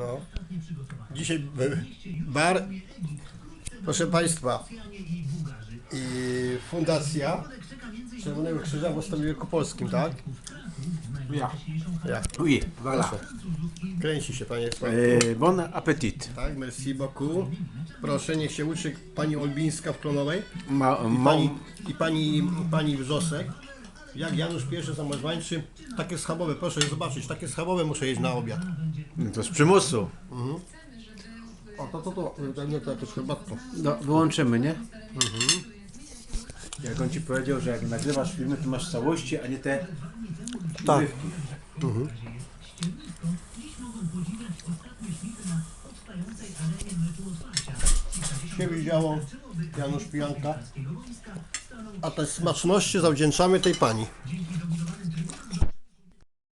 No. Dzisiaj by- bar, proszę Państwa, i Fundacja Czerwonego Krzyża w Ostowie Wielkopolskim, tak? Ja. Ja. Oui, voilà. Proszę. Kręci się Panie Sławku. E, bon appetit. Tak, merci beaucoup. Proszę, niech się uczy Pani Olbińska w Klonowej Ma, i Pani, i pani, pani Wrzosek. Jak Janusz I Samozwańczy, takie schabowe, proszę zobaczyć, takie schabowe muszę jeść na obiad. To z przymusu. O, to, to, to, pewnie to jakieś herbatko. No, wyłączymy, nie? Jak on ci powiedział, że jak nagrywasz filmy, to masz całości, a nie te Tak. urywki. się widziało, Janusz Pijanka. A te smaczności zawdzięczamy tej pani.